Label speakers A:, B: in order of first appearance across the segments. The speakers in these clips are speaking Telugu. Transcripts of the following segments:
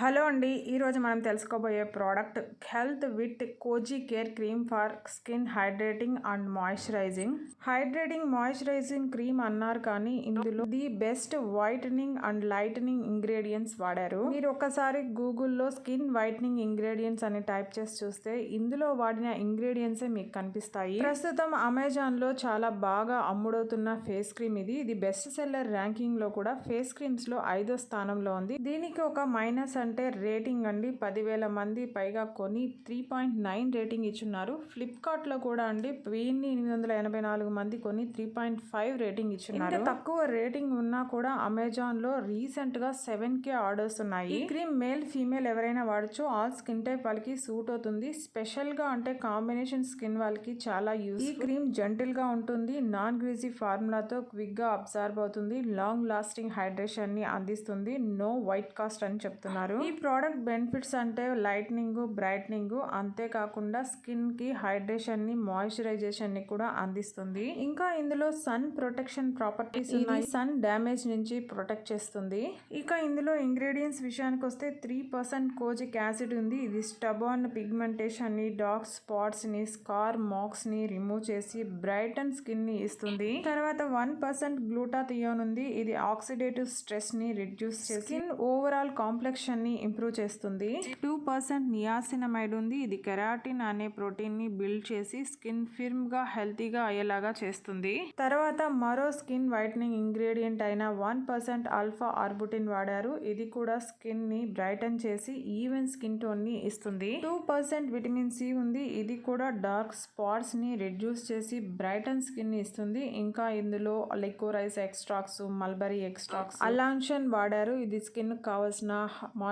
A: హలో అండి. ఈరోజు మనం తెలుసుకోబోయే product health with cozy care cream for skin hydrating and moisturising. Hydrating moisturising cream అన్నారు కానీ ఇందులో the best whitening and lightening ingredients వాడారు. మీరు ఒక్కసారి గూగుల్లో స్కిన్ వైటనింగ్ ఇంగ్రీడియంట్స్ అని టైప్ చేసి చూస్తే ఇందులో వాడిన ఇంగ్రీడియంట్స్ మీకు కనిపిస్తాయి. ప్రస్తుతం అమెజాన్లో చాలా బాగా అమ్ముడవుతున్న ఫేస్ క్రీమ్ ఇది. ఇది బెస్ట్ సెల్లర్ ర్యాంకింగ్లో కూడా ఫేస్ క్రీమ్స్లో ఐదో స్థానంలో ఉంది. దీనికి ఒక మైనస్ అండ్ అంటే రేటింగ్ అండి పదివేల మంది పైగా కొని త్రీ పాయింట్ నైన్ రేటింగ్ ఇచ్చున్నారు. ఫ్లిప్కార్ట్లో కూడా అండి వెయ్యి ఎనిమిది వందల ఎనభై నాలుగు మంది కొని త్రీ పాయింట్ ఫైవ్ రేటింగ్ ఇచ్చున్నారు. తక్కువ రేటింగ్ ఉన్నా కూడా అమెజాన్లో రీసెంట్గా సెవెన్ కే ఆర్డర్స్ ఉన్నాయి. ఈ క్రీమ్ మేల్ ఫీమేల్ ఎవరైనా వాడచ్చు. ఆల్ స్కిన్ టైప్ వాళ్ళకి సూట్ అవుతుంది. స్పెషల్గా అంటే కాంబినేషన్ స్కిన్ వాళ్ళకి చాలా యూస్ ఈ క్రీమ్ జెంటిల్గా ఉంటుంది. నాన్ గ్రీజీ ఫార్ములాతో క్విక్గా అబ్జర్వ్ అవుతుంది. లాంగ్ లాస్టింగ్ హైడ్రేషన్ని అందిస్తుంది. నో వైట్ కాస్ట్ అని చెప్తున్నారు. ఈ ప్రోడక్ట్ బెనిఫిట్స్ అంటే లైట్నింగ్ బ్రైట్నింగ్ అంతేకాకుండా స్కిన్కి హైడ్రేషన్ని మాయిశ్చరైజేషన్ని కూడా అందిస్తుంది. ఇంకా ఇందులో సన్ ప్రొటెక్షన్ ప్రాపర్టీస్ ఉన్నాయి. సన్ డ్యామేజ్ నుంచి ప్రొటెక్ట్ చేస్తుంది. ఇక ఇందులో ఇంగ్రీడియంట్స్ విషయానికి వస్తే త్రీ పర్సెంట్ కోజిక్ యాసిడ్ ఉంది. ఇది స్టబాన్ పిగ్మెంటేషన్ని డార్క్ స్పాట్స్ని స్కార్ మార్క్స్ని రిమూవ్ చేసి బ్రైట్ అండ్ స్కిన్ని ఇస్తుంది. తర్వాత వన్ పర్సెంట్ గ్లూటాథియోన్ ఉంది. ఇది ఆక్సిడేటివ్ స్ట్రెస్ని రిడ్యూస్ చేసి స్కిన్ ఓవరాల్ కాంప్లెక్షన్ ని ఇంప్రూవ్ చేస్తుంది. టూ పర్సెంట్ నియాసినమైడ్ ఉంది. ఇది కెరాటిన్ అనే ప్రోటీన్ని బిల్డ్ చేసి స్కిన్ ఫిర్మ్గా హెల్తీగా అయ్యేలాగా చేస్తుంది. తర్వాత మరో స్కిన్ వైట్నింగ్ ఇంగ్రీడియంట్ అయిన వన్ పర్సెంట్ ఆల్ఫా ఆర్బుటిన్ వాడారు. ఇది కూడా స్కిన్ని బ్రైటన్ చేసి ఈవెన్ స్కిన్ టోన్ని ఇస్తుంది. టూ పర్సెంట్ విటమిన్ సి ఉంది. ఇది కూడా డార్క్ స్పాట్స్ని రిడ్యూస్ చేసి బ్రైటన్ స్కిన్ని ఇస్తుంది. ఇంకా ఇందులో లికోరైస్ ఎక్స్ట్రాక్స్ మల్బరీ ఎక్స్ట్రాక్స్ అలాన్షన్ వాడారు. ఇది స్కిన్ కావాల్సిన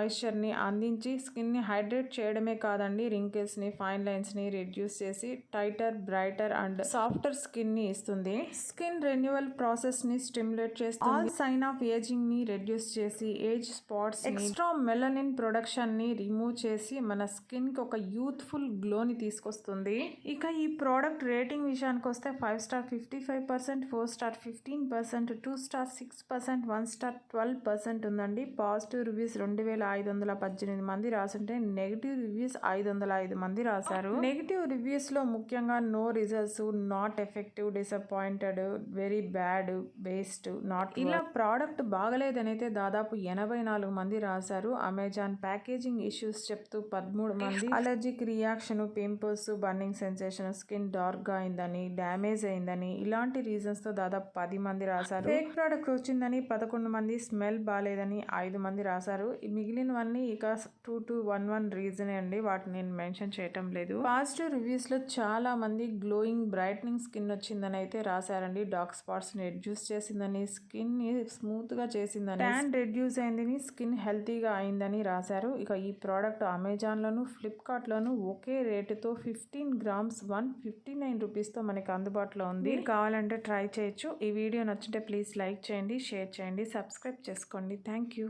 A: మాయిశ్చర్ని అందించి స్కిన్ని హైడ్రేట్ చేయడమే కాదండి రింకిల్స్ని ఫైన్ లైన్స్ని రిడ్యూస్ చేసి టైటర్ బ్రైటర్ అండ్ సాఫ్టర్ స్కిన్ని ఇస్తుంది. స్కిన్ రెన్యువల్ ప్రాసెస్ని స్టిమ్యులేట్ చేస్తుంది. ఆల్ సైన్ ఆఫ్ ఏజింగ్ని రెడ్యూస్ చేసి ఏజ్ స్పాట్స్ ఎక్స్ట్రా మెలనిన్ ప్రొడక్షన్ని రిమూవ్ చేసి మన స్కిన్కి ఒక యూత్ఫుల్ గ్లోని తీసుకొస్తుంది. ఇక ఈ ప్రోడక్ట్ రేటింగ్ విషయానికి వస్తే five star fifty five percent four star fifteen percent two star six percent one star twelve percent ఉందండి. పాజిటివ్ రివ్యూస్ రెండు వేల ఐదు వందల పద్దెనిమిది మంది రాసుంటే నెగిటివ్ రివ్యూస్ ఐదు వందల ఐదు మంది రాశారు. నెగిటివ్ రివ్యూస్లో ముఖ్యంగా no results not effective disappointed very bad waste not ఇలా ప్రోడక్ట్ బాగలేదని అయితే దాదాపు ఎనభై నాలుగు మంది రాశారు. అమెజాన్ ప్యాకేజింగ్ ఇష్యూస్ చెప్తూ పదమూడు మంది. Allergic reaction pimples burning sensation skin డార్క్గా అయిందని డ్యామేజ్ అయిందని ఇలాంటి రీజన్స్తో దాదాపు పది మంది రాశారు. ఫేక్ ప్రోడక్ట్ వచ్చిందని పదకొండు మంది స్మెల్ బాగాలేదని ఐదు మంది రాశారు. ఈ మిగిలినవన్నీ ఇక two to one one reason అండి. వాటిని నేను మెన్షన్ చేయటం లేదు. పాజిటివ్ రివ్యూస్లో చాలా మంది గ్లోయింగ్ బ్రైట్నింగ్ స్కిన్ వచ్చిందని అయితే రాశారండి. డార్క్ స్పాట్స్ని రెడ్యూస్ చేసిందని స్కిన్ని స్మూత్గా చేసిందని ట్యాన్ రెడ్యూస్ అయిందని స్కిన్ హెల్తీగా అయిందని రాశారు. ఇక ఈ ప్రోడక్ట్ అమెజాన్ లోను ఫ్లిప్కార్ట్ లోను ఒకే రేటుతో fifteen grams one fifty nine రూపీస్తో మనకి అందుబాటులో ఉంది. కావాలంటే ట్రై చేయొచ్చు. ఈ వీడియో నచ్చితే ప్లీజ్ లైక్ చేయండి షేర్ చేయండి సబ్స్క్రైబ్ చేసుకోండి. Thank you.